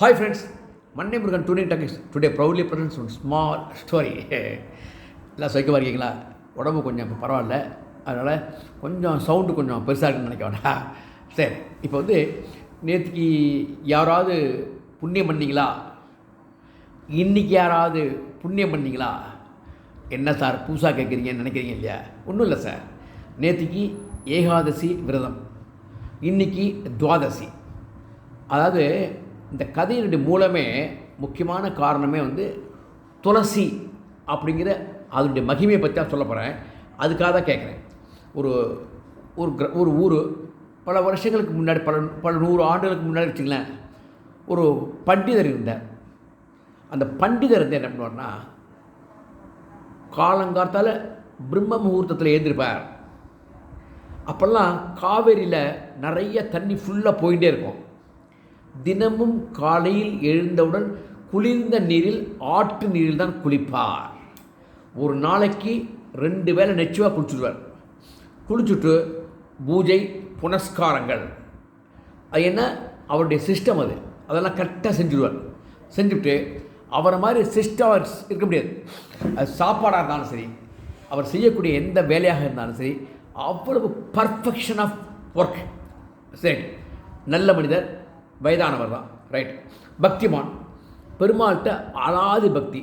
Hi friends, Monday Murugan. Tuning Talkies today proudly presents one small story. எல்லாம் சைக்கமாக இருக்கீங்களா? உடம்பு கொஞ்சம் இப்போ பரவாயில்ல. அதனால் கொஞ்சம் சவுண்டு கொஞ்சம் பெருசாக இருக்குன்னு நினைக்க வேண்டாம் சரி இப்போ வந்து நேற்றுக்கு யாராவது புண்ணியம் பண்ணீங்களா? இன்றைக்கி யாராவது புண்ணியம் பண்ணீங்களா? என்ன சார் புதுசாக கேட்குறீங்கன்னு நினைக்கிறீங்க இல்லையா? ஒன்றும் இல்லை சார். நேற்றுக்கு ஏகாதசி விரதம் இன்னைக்கு துவாதசி. அதாவது இந்த கதையினுடைய மூலமே முக்கியமான காரணமே வந்து துளசி அப்படிங்கிற அதனுடைய மகிமையை பற்றி தான் சொல்ல போகிறேன் அதுக்காக தான் கேட்குறேன் ஒரு ஒரு கிர ஒரு ஊர் பல வருஷங்களுக்கு முன்னாடி பல பல நூறு ஆண்டுகளுக்கு முன்னாடி வச்சுங்களேன் ஒரு பண்டிதர் இருந்தார். அந்த பண்டிதர் வந்து என்ன பண்ணுவார்னா காலங்காத்தால் பிரம்ம முகூர்த்தத்தில் எழுந்திருப்பார். அப்போல்லாம் காவேரியில் நிறைய தண்ணி ஃபுல்லாக போயிட்டே இருக்கும். தினமும் காலையில் எழுந்தவுடன் குளிர்ந்த நீரில் ஆற்று நீரில் தான் குளிப்பார். ஒரு நாளைக்கு ரெண்டு வேளை நெச்சுவாக குளிச்சுடுவார். குளிச்சுட்டு பூஜை புனஸ்காரங்கள். அது என்ன? அவருடைய சிஸ்டம் அது. அதெல்லாம் கரெக்டாக செஞ்சுடுவார். செஞ்சுட்டு அவரை மாதிரி சிஸ்டம் இருக்க முடியாது. அது சாப்பாடாக இருந்தாலும் சரி அவர் செய்யக்கூடிய எந்த வேலையாக இருந்தாலும் சரி அவ்வளவு பர்ஃபெக்ஷன் ஆஃப் ஒர்க் சரி நல்ல மனிதர் வயதானவர் தான் ரைட் பக்திமான். பெருமாள்கிட்ட அலாதி பக்தி.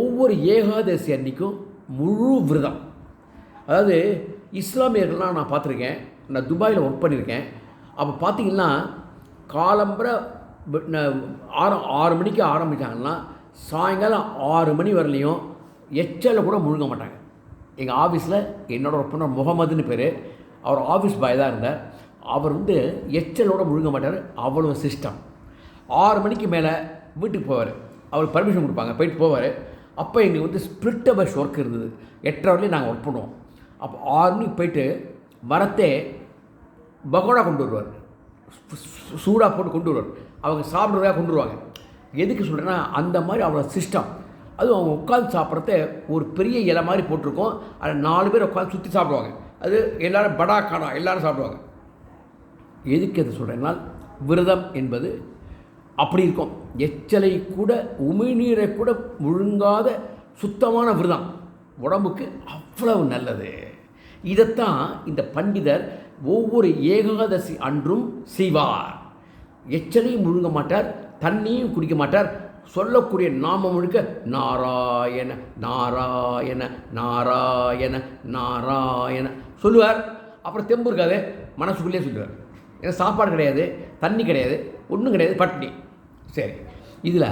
ஒவ்வொரு ஏகாதசி அன்னைக்கும் முழு விரதம். அதாவது இஸ்லாமியர்கள்லாம் நான் பார்த்துருக்கேன் நான் துபாயில் ஒர்க் பண்ணியிருக்கேன். அப்போ பார்த்தீங்கன்னா காலம்பரை ஆறு ஆறு மணிக்கு ஆரம்பித்தாங்கன்னா சாயங்காலம் ஆறு மணி வரலையும் எச்சல கூட முழுங்க மாட்டாங்க. எங்கள் ஆஃபீஸில் என்னோட ஒர்க் பண்ண முகமதுன்னு பேர். அவர் ஆஃபீஸ் பாய் தான் இருந்தார். அவர் வந்து எச்சலோடு முழுங்க மாட்டார். அவ்வளோ சிஸ்டம். ஆறு மணிக்கு மேலே வீட்டுக்கு போவார். அவர் பர்மிஷன் கொடுப்பாங்க. போயிட்டு போவார். அப்போ எங்களுக்கு வந்து ஸ்பிரிட் பஸ் ஒர்க் இருந்தது. எட்டரை வரலையும் நாங்கள் ஒர்க் பண்ணுவோம். அப்போ ஆறு மணிக்கு போயிட்டு வரத்தே பகோடா கொண்டு வருவார். சூடாக போட்டு கொண்டு வருவார். அவங்க சாப்பிட்றதா கொண்டு வருவாங்க. எதுக்கு சொல்கிறேன்னா அந்த மாதிரி அவ்வளோ சிஸ்டம். அதுவும் அவங்க உட்காந்து சாப்பிட்றத ஒரு பெரிய இலை மாதிரி போட்டிருக்கோம். அதில் நாலு பேர் உட்காந்து சுற்றி சாப்பிடுவாங்க. அது எல்லோரும் படா காணா எல்லோரும் சாப்பிடுவாங்க. எதுக்கு எது சொல்கிறேன்னா விரதம் என்பது அப்படி இருக்கும். எச்சலை கூட உமிழ்நீரை கூட முழுங்காத சுத்தமான விரதம். உடம்புக்கு அவ்வளவு நல்லது. இதைத்தான் இந்த பண்டிதர் ஒவ்வொரு ஏகாதசி அன்றும் செய்வார். எச்சலையும் முழுங்க மாட்டார் தண்ணியும் குடிக்க மாட்டார். சொல்லக்கூடிய நாமம் முழுக்க நாராயண நாராயண நாராயண நாராயண சொல்லுவார். அப்புறம் தெம்பு இருக்காது மனசுக்குள்ளே சொல்லுவார். ஏன்னா சாப்பாடு கிடையாது தண்ணி கிடையாது ஒன்றும் கிடையாது பட்னி. சரி. இதில்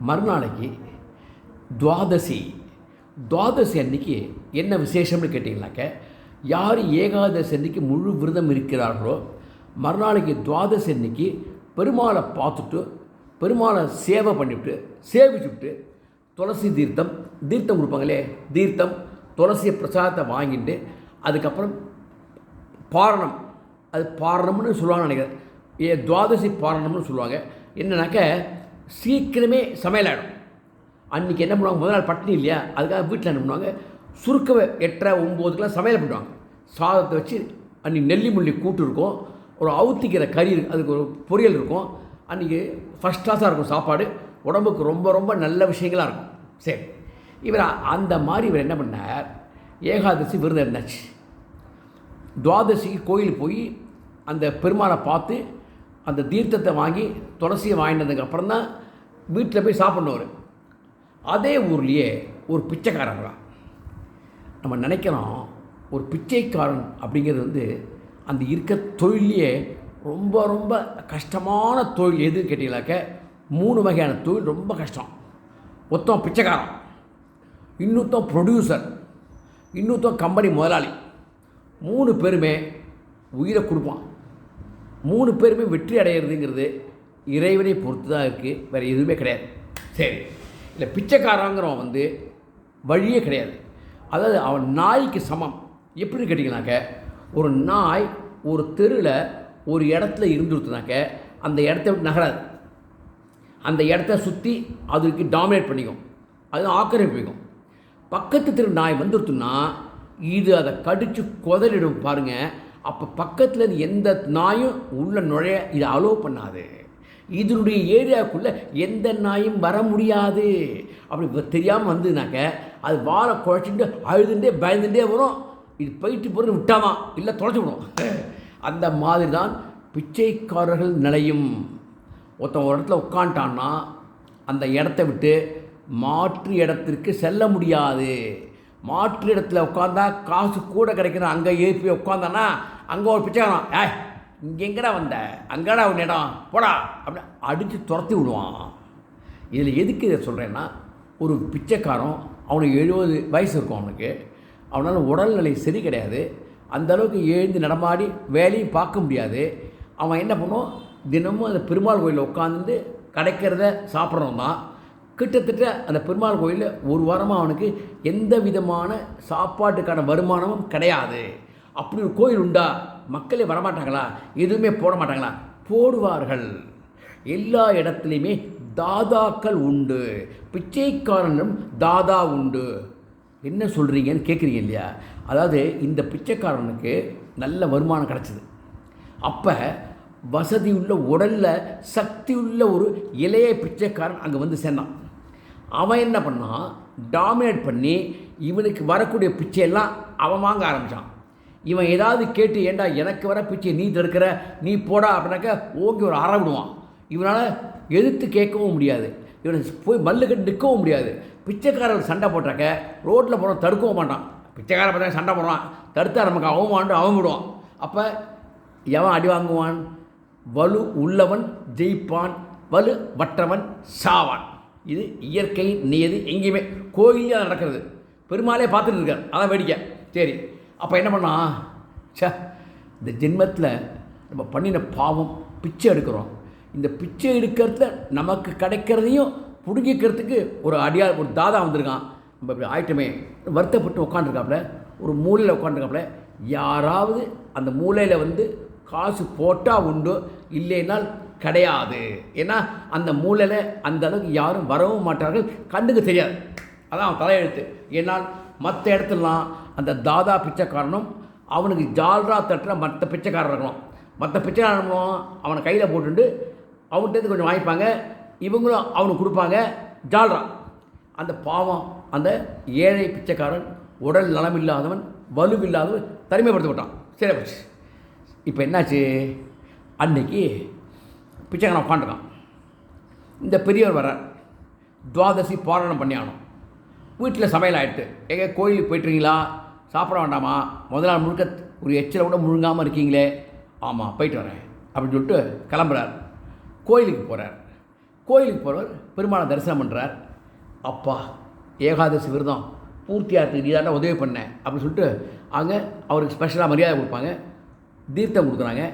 மறுநாளைக்கு துவாதசி. துவாதசி அன்னைக்கு என்ன விசேஷம்னு கேட்டிங்கனாக்க யார் ஏகாதசி அன்னைக்கு முழு விரதம் இருக்கிறார்களோ மறுநாளைக்கு துவாதசி அன்னைக்கு பெருமாளை பார்த்துட்டு பெருமாளை சேவை பண்ணிவிட்டு சேவிச்சுட்டு துளசி தீர்த்தம் தீர்த்தம் கொடுப்பாங்களே தீர்த்தம் துளசி பிரசாதத்தை வாங்கிட்டு அதுக்கப்புறம் பாரணம் அது பாரணம்னு சொல்லுவாங்க நினைக்கிறேன். ஏ துவாதசி பாரணம்னு சொல்லுவாங்க. என்னன்னாக்க சீக்கிரமே சமையலாயிடும். அன்றைக்கி என்ன பண்ணுவாங்க? முதல் நாள் பட்டினி இல்லையா? அதுக்காக வீட்டில் என்ன பண்ணுவாங்க? சுருக்கவை எட்டரை ஒம்போதுக்கெலாம் சமையல் பண்ணுவாங்க சாதத்தை வச்சு அன்றைக்கி நெல்லி முள்ளி கூட்டு இருக்கும். ஒரு அவுத்திக்கிற கறி அதுக்கு ஒரு பொரியல் இருக்கும். அன்றைக்கி ஃபஸ்ட் கிளாஸாக இருக்கும் சாப்பாடு. உடம்புக்கு ரொம்ப ரொம்ப நல்ல விஷயங்களாக இருக்கும். சரி. இவர் அந்த மாதிரி இவர் என்ன பண்ணார்? ஏகாதசி விருதம் இருந்தாச்சு. துவாதசிக்கு கோயில் போய் அந்த பெருமாளை பார்த்து அந்த தீர்த்தத்தை வாங்கி துளசியை வாங்கினதுக்கு அப்புறம் தான் வீட்டில் போய் சாப்பிட்ணவர் அதே ஊர்லேயே ஒரு பிச்சைக்காரங்களா நம்ம நினைக்கிறோம் ஒரு பிச்சைக்காரன் அப்படிங்கிறது வந்து அந்த இருக்க தொழிலையே ரொம்ப ரொம்ப கஷ்டமான தொழில். எதுன்னு கேட்டீங்களாக்க மூணு வகையான தொழில் ரொம்ப கஷ்டம். ஒருத்தன் பிச்சைக்காரன் இன்னொருத்தன் ப்ரொடியூசர் இன்னொருத்தன் கம்பெனி முதலாளி. மூணு பேருமே உயிரை கொடுப்பான். மூணு பேருமே வெற்றி அடையிறதுங்கிறது இறைவனை பொறுத்து தான் இருக்குது வேறு எதுவுமே கிடையாது. சரி. இல்லை பிச்சைக்காரங்கிறவன் வந்து வழியே கிடையாது. அதாவது அவன் நாய்க்கு சமம். எப்படி கேட்டிங்கனாக்க ஒரு நாய் ஒரு தெருவில் ஒரு இடத்துல இருந்துருத்துனாக்க அந்த இடத்த விட்டு நகராது. அந்த இடத்த சுற்றி அதுக்கு டாமினேட் பண்ணிக்கும். அது ஆக்கிரமிப்பிக்கும் பக்கத்து தெரு நாய் வந்துருத்துன்னா இது அதை கடித்து கொதறிடும் பாருங்கள் அப்போ பக்கத்தில் எந்த நாயும் உள்ள நுழைய இதை அலோவ் பண்ணாது. இதனுடைய ஏரியாவுக்குள்ளே எந்த நாயும் வர முடியாது. அப்படி தெரியாமல் வந்ததுனாக்க அது வாழை குழச்சிட்டு அழுதுண்டே பயந்துட்டே வரும். இது போயிட்டு போகிற விட்டாமா? இல்லை தொலைச்சி விடும் அந்த மாதிரி தான் பிச்சைக்காரர்கள் நிலையும். ஒருத்தன் ஒரு இடத்துல உட்காந்துட்டான்னா அந்த இடத்த விட்டு மாற்று இடத்திற்கு செல்ல முடியாது. மாற்று இடத்துல உட்காந்தா காசு கூட கிடைக்கணும் அங்கே ஏறி போய் உட்காந்தானா அங்கே ஒரு பிச்சைக்காரன் ஏய் இங்கே எங்கடா வந்த? அங்கடா உன் இடம்? போடா. அப்படி அடித்து துரத்தி விடுவான். இதில் எதுக்கு இதை சொல்கிறேன்னா ஒரு பிச்சைக்காரன் அவனுக்கு எழுபது வயசு இருக்கும் அவனுக்கு. அவனால் உடல்நிலை சரி கிடையாது. அந்த அளவுக்கு எழுந்து நடமாடி வேலையும் பார்க்க முடியாது. அவன் என்ன பண்ணுவான்? தினமும் அந்த பெருமாள் கோயிலில் உட்காந்து கிடைக்கிறத சாப்பிட்றவன் தான். கிட்டத்தட்ட அந்த பெருமாள் கோயிலில் ஒரு வாரமாக அவனுக்கு எந்த விதமான சாப்பாட்டுக்கான வருமானமும் கிடையாது. அப்படி ஒரு கோயில் உண்டா? மக்களே வரமாட்டாங்களா? எதுவுமே போட மாட்டாங்களா? போடுவார்கள். எல்லா இடத்துலையுமே தாதாக்கள் உண்டு. பிச்சைக்காரனும் தாதா உண்டு. என்ன சொல்கிறீங்கன்னு கேட்குறீங்க இல்லையா? அதாவது இந்த பிச்சைக்காரனுக்கு நல்ல வருமானம் கிடச்சிது. அப்போ வசதி உள்ள உடலில் சக்தி உள்ள ஒரு இளைய பிச்சைக்காரன் அங்கே வந்து சேர்ந்தான். அவன் என்ன பண்ணான் டாமினேட் பண்ணி இவனுக்கு வரக்கூடிய பிச்சையெல்லாம் அவன் வாங்க ஆரம்பித்தான் இவன் ஏதாவது கேட்டு ஏண்டா எனக்கு வர பிச்சை நீ தடுக்கிற? நீ போடா அப்படின்னாக்கா ஓங்கி ஒரு அற விடுவான். இவனால் எதிர்த்து கேட்கவும் முடியாது. இவனை போய் மல்லு நிற்கவும் முடியாது. பிச்சைக்காரர் சண்டை போட்டாக்க ரோட்டில் போகிறோம் தடுக்கவும் மாட்டான். பிச்சைக்காரன் பார்த்தா சண்டை போடுறான் தடுத்தா நமக்கு வாண்டு அவன் விடுவான். அப்போ எவன் அடி வாங்குவான்? வலு உள்ளவன் ஜெயிப்பான். வலு வற்றவன் சாவான். இது இயற்கை நியதி எங்கேயுமே. கோயிலே அதை நடக்கிறது. பெருமாளே பார்த்துட்டு இருக்கார். அதான் வேடிக்கை. சரி. அப்போ என்ன பண்ணான் சே இந்த ஜென்மத்தில் நம்ம பண்ணின பாவம் பிச்சை எடுக்கிறோம். இந்த பிச்சை எடுக்கிறதுல நமக்கு கிடைக்கிறதையும் பிடுங்கிக்கிறதுக்கு ஒரு அடியார் ஒரு தாதா வந்திருக்கான். நம்ம இப்படி ஆயிட்டமே. வருத்தப்பட்டு உட்காந்துருக்காப்புல ஒரு மூலையில் உட்காந்துருக்காப்புல யாராவது அந்த மூலையில் வந்து காசு போட்டால் உண்டு இல்லைனால் கிடையாது. ஏன்னா அந்த மூலையில் அந்த அளவுக்கு யாரும் வரவும் மாட்டார்கள். கண்ணுக்கு தெரியாது. அதான் அவன் தலையெழுத்து. ஏன்னால் மற்ற இடத்துலலாம் அந்த தாதா பிச்சைக்காரனும் அவனுக்கு ஜால்ரா தட்டுற மற்ற பிச்சைக்காரர் இருக்கணும் மற்ற பிச்சைக்காரனும் அவனை கையில் போட்டுட்டு அவன்கிட்ட கொஞ்சம் வாங்கிப்பாங்க. இவங்களும் அவனுக்கு கொடுப்பாங்க. ஜால்ரா. அந்த பாவம் அந்த ஏழை பிச்சைக்காரன் உடல் நலம் இல்லாதவன் வலுவில்லாதவன் தனிமைப்படுத்தப்பட்டான் சரி போச்சு. இப்போ என்னாச்சு? அன்னைக்கு பிச்சைக்காரன் உட்காந்துருக்கான். இந்த பெரியவர் வர துவாதசி பாரணம் பண்ணி ஆகணும் வீட்டில் சமையல் ஆகிடுது எங்கே கோயிலுக்கு போயிட்டுருக்கீங்களா? சாப்பிட வேண்டாமா? முதல் நாள் முழுக்க ஒரு எச்சில் கூட முழுங்காமல் இருக்கீங்களே? ஆமாம் போயிட்டு வரேன். அப்படின்னு சொல்லிட்டு கிளம்புறார். கோயிலுக்கு போகிறார் கோயிலுக்கு போகிறவர் பெருமாளை தரிசனம் பண்ணுறார் அப்பா ஏகாதசி விரதம் பூர்த்தியாகிறதுக்கு நீ தாண்டா உதவி பண்ணேன் அப்படின்னு சொல்லிட்டு அங்கே அவருக்கு ஸ்பெஷலாக மரியாதை கொடுப்பாங்க. தீர்த்தம் கொடுக்குறாங்க.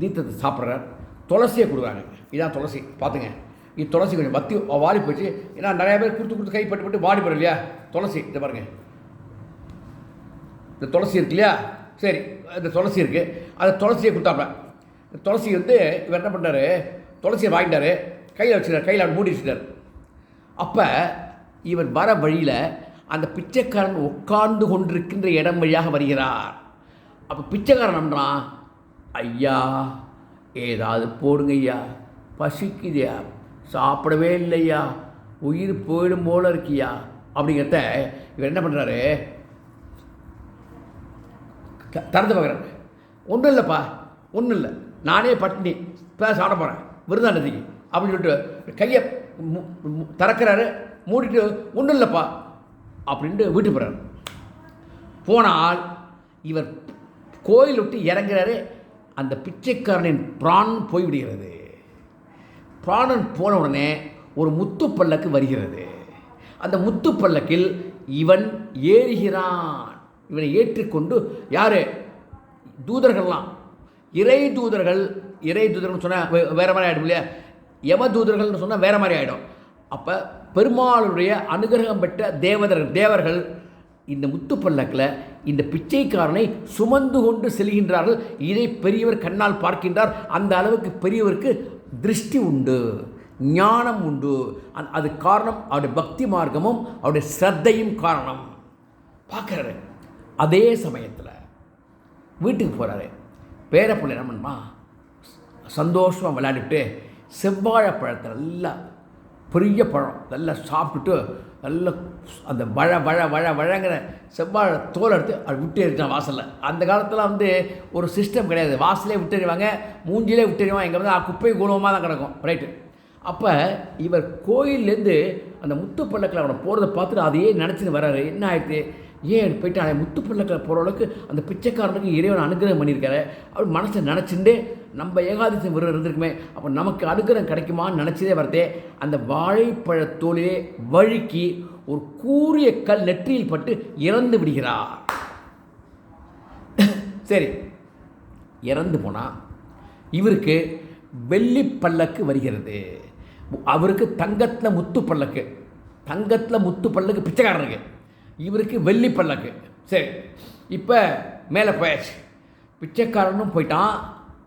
தீர்த்தத்தை சாப்பிட்றார். துளசியை கொடுக்குறாங்க. இதான் துளசி. பார்த்துங்க. இது துளசி கொஞ்சம் வத்தி வாடி போச்சு. ஏன்னா நிறைய பேர் கொடுத்து கொடுத்து கைப்பட்டு பட்டு வாடி போயிடும் இல்லையா? துளசி. இதை பாருங்கள் இந்த துளசி இருக்கு இல்லையா? சரி. இந்த துளசி இருக்குது அந்த துளசியை கொடுத்தாப்ப இந்த துளசி வந்து இவர் என்ன பண்ணாரு? துளசியை வாங்கிட்டாரு. கையில் வச்சுட்டார் கையில் அப்படி மூடி வச்சுட்டார் அப்போ இவர் வர வழியில் அந்த பிச்சைக்காரன் உட்கார்ந்து கொண்டிருக்கின்ற இடம் வழியாக வருகிறார். அப்போ பிச்சைக்காரன் நன்றான் ஐயா ஏதாவது போடுங்கய்யா. பசிக்குதையா. சாப்பிடவே இல்லையா. உயிர் போயிடும் போல இருக்கியா. அப்படிங்கிறத இவர் என்ன பண்ணுறாரு திறந்து பார்க்குறாரு. ஒன்றும் இல்லைப்பா. ஒன்றும் இல்லை. நானே பட்டினி பேச ஆட போகிறேன் விருந்தாண்டத்துக்கு அப்படின்னு சொல்லிட்டு கையை திறக்கிறாரு. மூடிட்டு ஒன்றும் இல்லைப்பா. அப்படின்ட்டு வீட்டுக்கு போகிறார் போனால் இவர் கோயில் விட்டு இறங்குறாரு. அந்த பிச்சைக்காரனின் பிராண் போய்விடுகிறது. பிராணன் போன உடனே ஒரு முத்து பல்லக்கு வருகிறது. அந்த முத்து பல்லக்கில் இவன் ஏறுகிறான். இவனை ஏற்றிக்கொண்டு யார்? தூதர்கள்லாம். இறை தூதர்கள் இறை தூதர்கள்னு சொன்னால் வேறு மாதிரி ஆகிடும் இல்லையா? யம தூதர்கள்னு சொன்னால் வேற மாதிரி ஆகிடும் அப்போ பெருமாளுடைய அனுகிரகம் பெற்ற தேவதர் தேவர்கள் இந்த முத்து பல்லக்கில் இந்த பிச்சைக்காரனை சுமந்து கொண்டு செல்கின்றார்கள். இதை பெரியவர் கண்ணால் பார்க்கின்றார். அந்த அளவுக்கு பெரியவருக்கு திருஷ்டி உண்டு ஞானம் உண்டு. அந் அது காரணம் அவருடைய பக்தி மார்க்கமும் அவருடைய ஸ்ரத்தையும் காரணம். பார்க்குறாரு. அதே சமயத்தில் வீட்டுக்கு போகிறாரு பேரப்பிள்ளை என்ன பண்ணுமா? சந்தோஷமாக விளையாடிட்டு செவ்வாழைப்பழத்தை நல்லா பெரிய பழம். நல்லா சாப்பிட்டுட்டு நல்லா அந்த வழ வழ வழ வழங்கிற செவ்வாழை தோல் எடுத்து அது விட்டு எறிச்சான் வாசலில். அந்த காலத்தில் வந்து ஒரு சிஸ்டம் கிடையாது. வாசலே விட்டுறிவாங்க மூஞ்சிலே விட்டுறிவாங்க இங்கே வந்து குப்பை கூலமாக தான் கிடக்கும். ரைட்டு அப்போ இவர் கோயில்லேருந்து அந்த முத்து பல்லக்கில் அவனை போகிறத பார்த்துட்டு அதையே நினச்சின்னு வர்றாரு. என்ன ஆயிடுச்சு ஏன் போயிட்டு அவன் முத்து பல்லக்கில் போகிற அளவுக்கு அந்த பிச்சைக்காரனுக்கு இறைவன் அனுகிரகம் பண்ணியிருக்காரு. அவர் மனசை நினச்சிட்டு நம்ம ஏகாதசி விரதம் இருந்திருக்குமே அப்போ நமக்கு அனுகிரகம் கிடைக்குமான்னு நினச்சதே வரதே அந்த வாழைப்பழத்தோலே வழுக்கி ஒரு கூரிய கல் நெற்றியில் பட்டு இறந்து விடுகிறார். சரி இறந்து போனால் இவருக்கு வெள்ளி பல்லக்கு வருகிறது. அவருக்கு தங்கத்தில் முத்து பல்லக்கு தங்கத்தில் முத்து பல்லக்கு பிச்சைக்காரனுக்கு இவருக்கு வெள்ளி பல்லக்கு. சரி இப்போ மேலே போயாச்சு. பிச்சைக்காரனும் போயிட்டான்.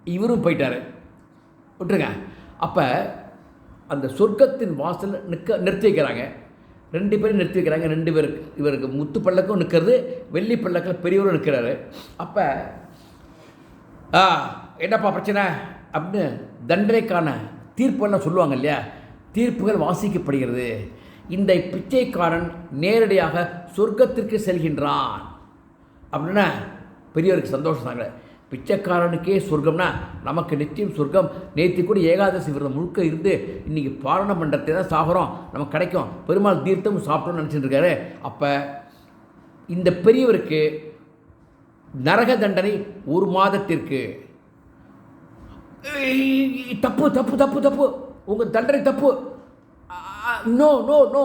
இவரும் போயிட்டாரு. விட்டுருங்க. அப்போ அந்த சொர்க்கத்தின் வாசல் நிற்க நிறுத்தி வைக்கிறாங்க ரெண்டு பேரும் நிறுத்தி வைக்கிறாங்க ரெண்டு பேருக்கு இவருக்கு முத்து பல்லக்கும் நிற்கிறது வெள்ளி பல்லக்கில் பெரியவரும் நிற்கிறாரு. அப்போ ஆ என்னப்பா பிரச்சனை? அப்படின்னு தண்டனைக்கான தீர்ப்பெல்லாம் சொல்லுவாங்க இல்லையா? தீர்ப்புகள் வாசிக்கப்படுகிறது. இந்த பிச்சைக்காரன் நேரடியாக சொர்க்கத்திற்கு செல்கின்றான். அப்படின்னா பெரியவருக்கு சந்தோஷம் தாங்க பிச்சைக்காரனுக்கே சொர்க்கம்னா நமக்கு நிச்சயம் சொர்க்கம். நேற்று கூட ஏகாதசி விரதம் முழுக்க இருந்து இன்றைக்கி பாரண மண்டலத்தை தான் சாகிறோம். நமக்கு கிடைக்கும். பெருமாள் தீர்த்தமும் சாப்பிட்டோம்னு நினச்சிட்டு இருக்காரு அப்போ இந்த பெரியவருக்கு நரக தண்டனை ஒரு மாதத்திற்கு. தப்பு தப்பு தப்பு தப்பு. உங்கள் தண்டனை தப்பு. No no no.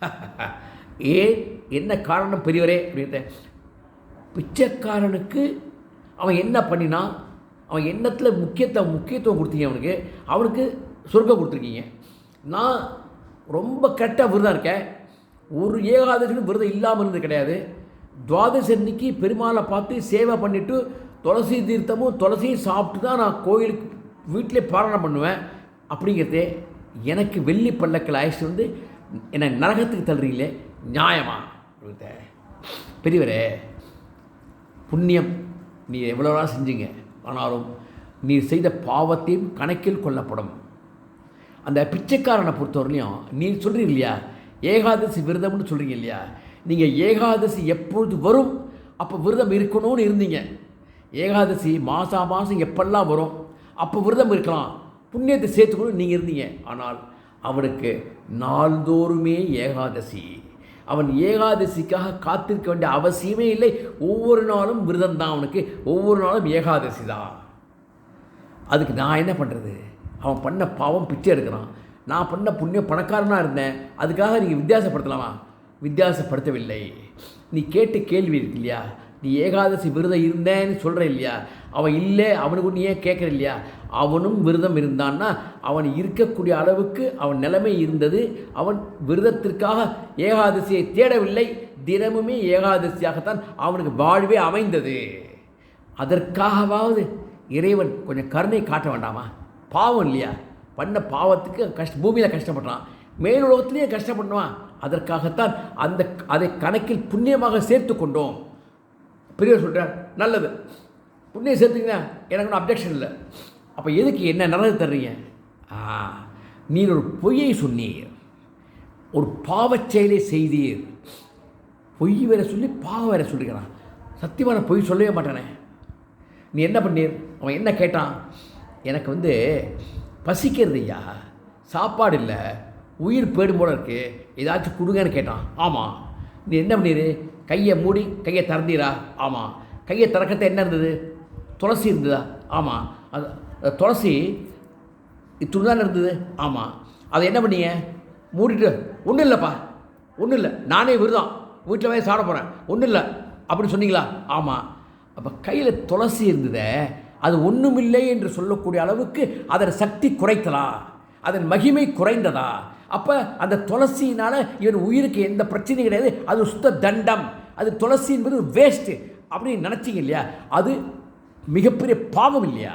ஏன்? என்ன காரணம் பெரியவரே? அப்படின்ட்டு. பிச்சைக்காரனுக்கு அவன் என்ன பண்ணினான் அவன் எண்ணத்தில் முக்கியத்துவம் முக்கியத்துவம் கொடுத்தீங்க அவனுக்கு. அவனுக்கு சொர்க்கம் கொடுத்துருக்கீங்க. நான் ரொம்ப கரெக்டாக விரதம் இருக்கேன். ஒரு ஏகாதசின்னு விரதம் இல்லாமல் இருந்தது கிடையாது. துவாதசி அன்னைக்கு பெருமாளை பார்த்து சேவை பண்ணிவிட்டு துளசி தீர்த்தமும் துளசியும் சாப்பிட்டு தான் நான் கோயிலுக்கு வீட்டிலே பாராயணம் பண்ணுவேன் அப்படிங்கிறதே எனக்கு வெள்ளி பல்லக்கில் ஆயிடுச்சு வந்து என்னை நரகத்துக்கு தள்ளுறீங்களே. நியாயமா? பெரியவரே புண்ணியம் நீ எவ்வளோ நாள் செஞ்சீங்க? ஆனாலும் நீ செய்த பாவத்தையும் கணக்கில் கொள்ளப்படும். அந்த பிச்சைக்காரனை பொறுத்தவரையிலையும் நீ சொல்கிறீங்க இல்லையா? ஏகாதசி விரதம்னு சொல்கிறீங்க இல்லையா? நீங்கள் ஏகாதசி எப்பொழுது வரும்? அப்போ விரதம் இருக்கணும்னு இருந்தீங்க. ஏகாதசி மாதம் மாதம் எப்பெல்லாம் வரும்? அப்போ விரதம் இருக்கலாம். புண்ணியத்தை சேர்த்துக்கணும் நீங்கள் இருந்தீங்க. ஆனால் அவனுக்கு நாள்தோறுமே ஏகாதசி. அவன் ஏகாதசிக்காக காத்திருக்க வேண்டிய அவசியமே இல்லை. ஒவ்வொரு நாளும் விரதம் தான் அவனுக்கு. ஒவ்வொரு நாளும் ஏகாதசி தான். அதுக்கு நான் என்ன பண்ணுறது அவன் பண்ண பாவம் பிச்சை எடுக்கிறான். நான் பண்ண புண்ணியம் பணக்காரனாக இருந்தேன். அதுக்காக நீங்கள் வித்தியாசப்படுத்தலாமா? வித்தியாசப்படுத்தவில்லை. நீ கேட்ட கேள்வி இருக்கு இல்லையா? நீ ஏகாதசி விரதம் இருந்தேன்னு சொல்கிற இல்லையா? அவன் இல்லை அவனுக்கு நீ ஏன் கேட்குற இல்லையா? அவனும் விரதம் இருந்தான்னா அவன் இருக்கக்கூடிய அளவுக்கு அவன் நிலைமை இருந்தது. அவன் விரதத்திற்காக ஏகாதசியை தேடவில்லை. தினமுமே ஏகாதசியாகத்தான் அவனுக்கு வாழ்வே அமைந்தது. அதற்காகவாவது இறைவன் கொஞ்சம் கருணை காட்ட வேண்டாமா? பாவம் இல்லையா? பண்ண பாவத்துக்கு கஷ்ட பூமியில் கஷ்டப்படுறான். மேலுலகத்திலேயே கஷ்டப்படுவான் அதற்காகத்தான் அந்த அதை கணக்கில் புண்ணியமாக சேர்த்து கொண்டோம். பெரியவர் சொல்கிறார் நல்லது. புண்ணியம் சேர்த்துங்கன்னா எனக்கு ஒன்றும் அப்ஜெக்ஷன் இல்லை. அப்போ எதுக்கு என்ன நல்லது தர்றீங்க ஆ நீர் ஒரு பொய்யை சொன்னீர். ஒரு பாவச் செயலை செய்தீர். பொய் வேற சொல்லி பாவம் வேற சொல்லிக்கிறான் சத்தியமான பொய் சொல்லவே மாட்டானே. நீ என்ன பண்ணீர்? அவன் என்ன கேட்டான்? எனக்கு வந்து பசிக்கிறது ஐயா. சாப்பாடு இல்லை. உயிர் போயிடும் போல இருக்குது ஏதாச்சும் கொடுங்கன்னு கேட்டான். ஆமாம் நீ என்ன பண்ணிடு கையை மூடி கையை திறந்தீரா? ஆமாம் கையை திறக்கத்த என்ன இருந்தது? துளசி இருந்ததா? ஆமாம் அது துளசி துளசி இத்துதான் இருந்தது. ஆமாம் அதை என்ன பண்ணீங்க? மூடிட்டு ஒன்றும் இல்லைப்பா. ஒன்றும் இல்லை. நானே விருதம் வீட்டில் போய் சாப்பிட போகிறேன் ஒன்றும் இல்லை. அப்படின்னு சொன்னீங்களா? ஆமாம் அப்போ கையில் துளசி இருந்ததே அது ஒன்றுமில்லை என்று சொல்லக்கூடிய அளவுக்கு அதன் சக்தி குறைத்தலா அதன் மகிமை குறைந்ததா? அப்போ அந்த துளசியினால் இவன் உயிருக்கு எந்த பிரச்சனையும் கிடையாது. அது சுத்த தண்டம். அது துளசி என்பது வேஸ்ட்டு அப்படின்னு நினச்சிங்க இல்லையா? அது மிகப்பெரிய பாவம் இல்லையா?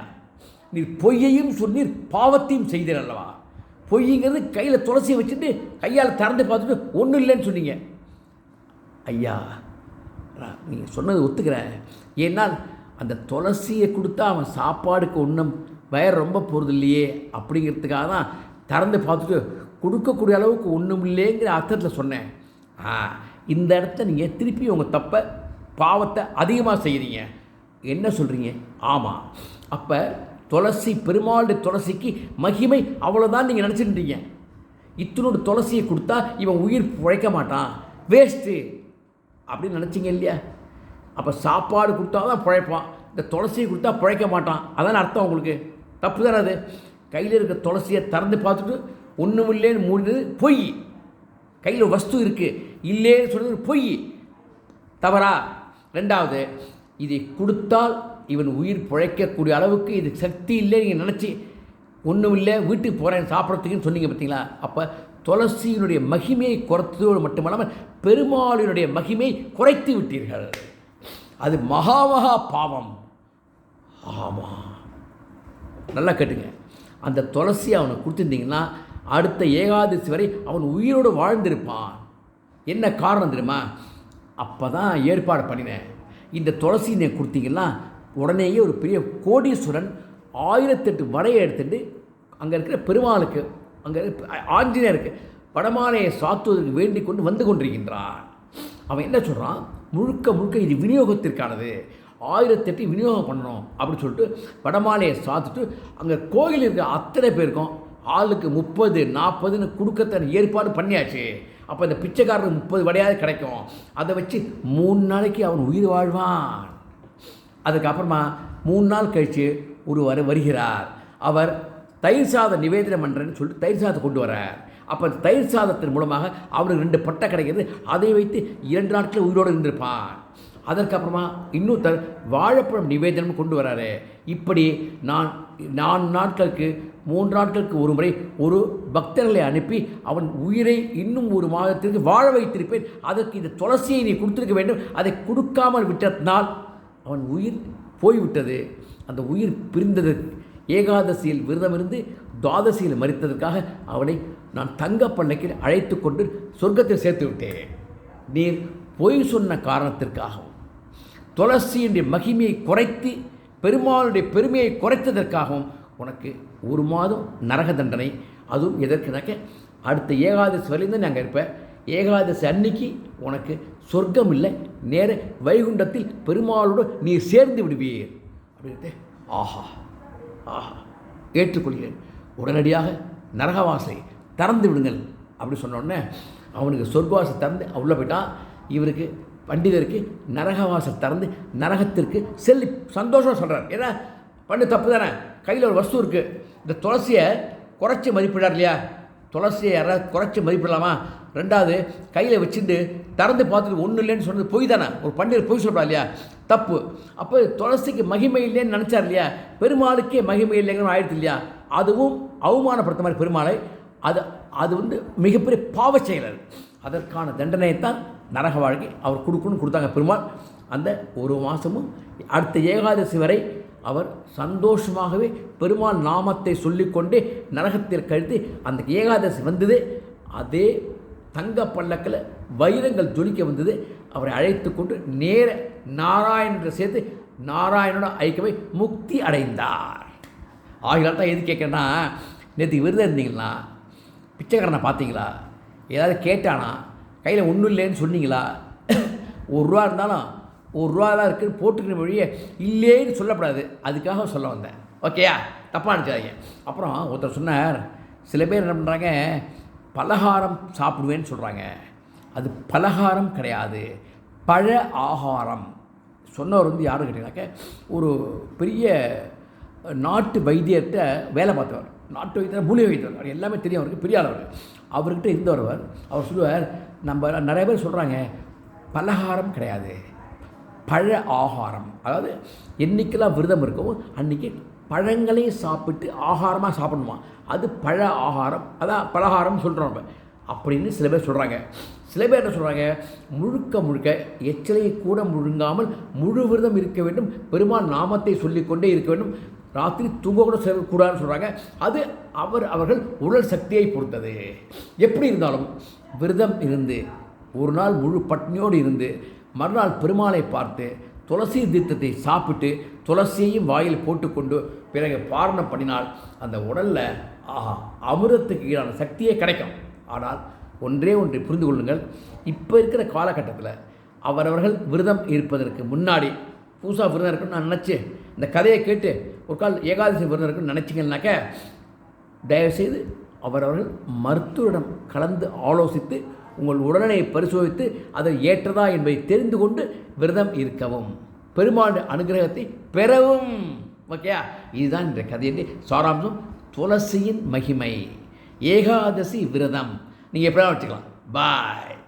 நீர் பொய்யையும் சொன்னீர் பாவத்தையும் செய்தீர் அல்லவா? பொய்ங்கிறது கையில் துளசியை வச்சுட்டு கையால் திறந்து பார்த்துட்டு ஒன்றும் இல்லைன்னு சொன்னீங்க. ஐயா நீங்கள் சொன்னது ஒத்துக்கிறேன். ஏன்னால் அந்த துளசியை கொடுத்தா அவன் சாப்பாடுக்கு ஒன்றும் வயர் ரொம்ப போகிறது இல்லையே அப்படிங்கிறதுக்காக தான் திறந்து பார்த்துட்டு கொடுக்கக்கூடிய அளவுக்கு ஒன்றும் இல்லைங்கிற அர்த்தத்தில் சொன்னேன். ஆ இந்த இடத்த நீங்கள் திருப்பி உங்கள் தப்பை பாவத்தை அதிகமாக செய்கிறீங்க என்ன சொல்கிறீங்க ஆமாம் அப்போ துளசி பெருமாளுடைய துளசிக்கு மகிமை அவ்வளோதான் நீங்கள் நினச்சிட்டுருக்கீங்க இத்தனோட துளசியை கொடுத்தா இவன் உயிர் உழைக்க மாட்டான். வேஸ்ட்டு அப்படின்னு நினச்சிங்க இல்லையா? அப்போ சாப்பாடு கொடுத்தா தான் பிழைப்பான். இந்த துளசியை கொடுத்தா பிழைக்க மாட்டான். அதான் அர்த்தம் உங்களுக்கு? தப்பு தானே அது? கையில் இருக்க துளசியை திறந்து பார்த்துட்டு ஒன்றும் இல்லைன்னு மூடினது பொய். கையில் வஸ்து இருக்குது இல்லைன்னு சொன்னது பொய். தவறா? ரெண்டாவது இதை கொடுத்தால் இவன் உயிர் பிழைக்கக்கூடிய அளவுக்கு இது சக்தி இல்லை நீங்கள் நினச்சி ஒன்றும் இல்லை வீட்டுக்கு போகிறேன் சாப்பிட்றதுக்குன்னு சொன்னீங்க பார்த்தீங்களா? அப்போ துளசியினுடைய மகிமையை குறைத்ததோடு மட்டுமல்லாமல் பெருமாளினுடைய மகிமையை குறைத்து விட்டீர்கள். அது மகா மகா பாவம். ஆமாம் நல்லா கேட்டுங்க. அந்த துளசி அவனை கொடுத்துருந்தீங்கன்னா அடுத்த ஏகாதசி வரை அவன் உயிரோடு வாழ்ந்திருப்பான். என்ன காரணம் தெரியுமா? அப்போ தான் ஏற்பாடு பண்ணினேன். இந்த துளசி நீ கொடுத்தீங்கன்னா உடனேயே ஒரு பெரிய கோடீஸ்வரன் ஆயிரத்தெட்டு வடையை எடுத்துட்டு அங்கே இருக்கிற பெருமாளுக்கு அங்கே ஆஞ்சநேயருக்கு வடமாலையை சாத்துவதற்கு வேண்டிக் கொண்டு வந்து கொண்டிருக்கின்றான். அவன் என்ன சொல்கிறான் முழுக்க முழுக்க இது விநியோகத்திற்கானது. ஆயிரத்தெட்டு விநியோகம் பண்ணணும் அப்படின்னு சொல்லிட்டு வடமாலையை சாத்துட்டு அங்கே கோயில் இருக்கிற அத்தனை பேருக்கும் ஆளுக்கு முப்பது நாற்பதுன்னு கொடுக்கத்தன ஏற்பாடு பண்ணியாச்சு. அப்போ இந்த பிச்சைக்காரருக்கு முப்பது வடையாவது கிடைக்கும். அதை வச்சு மூணு நாளைக்கு அவன் உயிர் வாழ்வான். அதுக்கப்புறமா மூணு நாள் கழித்து ஒருவர் வருகிறார். அவர் தயிர் சாதம் நிவேதனம் பண்ணுறேன்னு சொல்லிட்டு தயிர் சாதத்தை கொண்டு வரார் அப்போ அந்த தயிர் சாதத்தின் மூலமாக அவருக்கு ரெண்டு பட்டை கிடைக்கிறது. அதை வைத்து இரண்டு நாட்கள் உயிரோடு இருந்திருப்பான் அதற்கப்புறமா இன்னும் த வாழைப்பழம் நிவேதனம் கொண்டு வராரு இப்படி நான் நான்கு நாட்களுக்கு மூன்று நாட்களுக்கு ஒரு முறை ஒரு பக்தர்களை அனுப்பி அவன் உயிரை இன்னும் ஒரு மாதத்திற்கு வாழ வைத்திருப்பேன். அதற்கு இந்த துளசியை நீ கொடுத்திருக்க வேண்டும். அதை கொடுக்காமல் விட்டதனால் அவன் உயிர் போய்விட்டது. அந்த உயிர் பிரிந்தது. ஏகாதசியில் விரதமிருந்து துவாதசியில் மறித்ததற்காக அவனை நான் தங்க பல்லக்கில் அழைத்து கொண்டு சொர்க்கத்தில் சேர்த்து விட்டேன். நீர் பொய் சொன்ன காரணத்திற்காகவும் துளசியினுடைய மகிமையை குறைத்து பெருமாளுடைய பெருமையை குறைத்ததற்காகவும் உனக்கு ஒரு மாதம் நரக தண்டனை அதுவும் எதற்குனாக்க அடுத்த ஏகாதசி வரையும் நாங்கள் இருப்பேன். ஏகாதசி அன்னைக்கு உனக்கு சொர்க்கம் இல்லை. நேர வைகுண்டத்தில் பெருமாளோடு நீ சேர்ந்து விடுவீர். அப்படின்ட்டு ஆஹா ஆஹா ஏற்றுக்கொள்கிறேன். உடனடியாக நரகவாசை திறந்து விடுங்கள் அப்படி சொன்னோடனே அவனுக்கு சொர்க்கவாசை திறந்து உள்ளே போயிட்டான். இவருக்கு பண்டிதருக்கு நரகவாசை திறந்து நரகத்திற்கு செல்லி சந்தோஷம் சொல்கிறார் ஏன்னா பண்ணு தப்பு தானே? கையில் ஒரு வஸ்து இருக்குது இந்த துளசியை குறைச்சி மதிப்பிடார் இல்லையா? துளசியை யாராவது குறைச்சி மதிப்பிடலாமா? ரெண்டாவது கையில் வச்சுட்டு திறந்து பார்த்துட்டு ஒன்றும் இல்லைன்னு சொன்னது பொய் தானே? ஒரு பண்டிகர் பொய் சொல்கிறா இல்லையா? தப்பு. அப்போ துளசிக்கு மகிமை இல்லைன்னு நினச்சார் இல்லையா? பெருமாளுக்கே மகிமை இல்லைங்கன்னு ஆயிடுச்சு இல்லையா? அதுவும் அவமானப்படுத்த மாதிரி பெருமாளை அது அது வந்து மிகப்பெரிய பாவ செயலர். அதற்கான தண்டனையை தான் நரக வாழ்க்கை அவர் கொடுக்கணும்னு கொடுத்தாங்க பெருமாள். அந்த ஒரு மாதமும் அடுத்த ஏகாதசி வரை அவர் சந்தோஷமாகவே பெருமாள் நாமத்தை சொல்லிக்கொண்டே நரகத்தில் கழித்து அந்த ஏகாதசி வந்தது. அதே தங்க பல்லக்கில் வைரங்கள் ஜொலிக்க வந்தது. அவரை அழைத்து கொண்டு நேர நாராயணரை சேர்த்து நாராயணோட ஐக்கியமை முக்தி அடைந்தார். ஆகியால் தான் எது கேட்குறேன்னா நேற்று விருதம் இருந்தீங்களா? பிச்சைக்காரனை பார்த்தீங்களா? ஏதாவது கேட்டானா? கையில் ஒன்றும் இல்லைன்னு சொன்னீங்களா? ஒரு ரூபா இருந்தாலும் ஒரு ரூபா தான் இருக்குன்னு போட்டுக்கிற வழியே இல்லேன்னு சொல்லப்படாது. அதுக்காக சொல்ல வந்தேன். ஓகேயா தப்பாக நினச்சாதீங்க அப்புறம் ஒருத்தர் சொன்னார் சில பேர் என்ன பண்ணுறாங்க பலகாரம் சாப்பிடுவேன்னு சொல்கிறாங்க அது பலகாரம் கிடையாது பழ ஆகாரம். சொன்னவர் வந்து யாரும் கேட்டீங்கன்னாக்க ஒரு பெரிய நாட்டு வைத்தியர்கிட்ட வேலை பார்த்தவர். நாட்டு வைத்தியர் மூலிகை வைத்தியர். அவர் எல்லாமே தெரியும் அவருக்கு பெரிய அளவர் அவர்கிட்ட இருந்தவர் அவர். சொல்லுவார் நம்ம நிறைய பேர் சொல்கிறாங்க பலகாரம் கிடையாது பழ ஆகாரம். அதாவது என்றைக்கெல்லாம் விரதம் இருக்கவோ அன்றைக்கி பழங்களையும் சாப்பிட்டு ஆகாரமாக சாப்பிடணுமா? அது பழ ஆகாரம். அதான் பலகாரம் சொல்கிறோம் நம்ம. அப்படின்னு சில பேர் சொல்கிறாங்க சில பேர் என்ன சொல்கிறாங்க முழுக்க முழுக்க எச்சலையை கூட முழுங்காமல் முழு விரதம் இருக்க வேண்டும். பெருமாள் நாமத்தை சொல்லிக்கொண்டே இருக்க வேண்டும். ராத்திரி தூங்க கூட கூடாதுன்னு சொல்கிறாங்க அது அவர் அவர்கள் உடல் சக்தியை பொறுத்தது. எப்படி இருந்தாலும் விரதம் இருந்து ஒரு நாள் முழு பட்னியோடு இருந்து மறுநாள் பெருமாளை பார்த்து துளசி தீர்த்தத்தை சாப்பிட்டு துளசியையும் வாயில் போட்டுக்கொண்டு பிறகு பாரணம் பண்ணினால் அந்த உடலில் ஆஹா அமிர்தத்துக்கு ஈடான சக்தியே கிடைக்கும். ஆனால் ஒன்றே ஒன்றை புரிந்து கொள்ளுங்கள். இப்போ இருக்கிற காலகட்டத்தில் அவரவர்கள் விரதம் இருப்பதற்கு முன்னாடி பூசா விரதம் இருக்குன்னு நான் நினச்சி இந்த கதையை கேட்டு ஒரு கால் ஏகாதசி விரதம் இருக்குன்னு நினச்சிங்கன்னாக்க தயவுசெய்து அவரவர்கள் மருத்துவரிடம் கலந்து ஆலோசித்து உங்கள் உடல்நிலையை பரிசோதித்து அதை ஏற்றதா என்பதை தெரிந்து கொண்டு விரதம் இருக்கவும். பெருமாள் அனுகிரகத்தை பெறவும். ஓகேயா? இதுதான் இந்த கதையின் சாராம்சம் துளசியின் மகிமை. ஏகாதசி விரதம். நீங்கள் எப்படியா வச்சுக்கலாம். பாய்.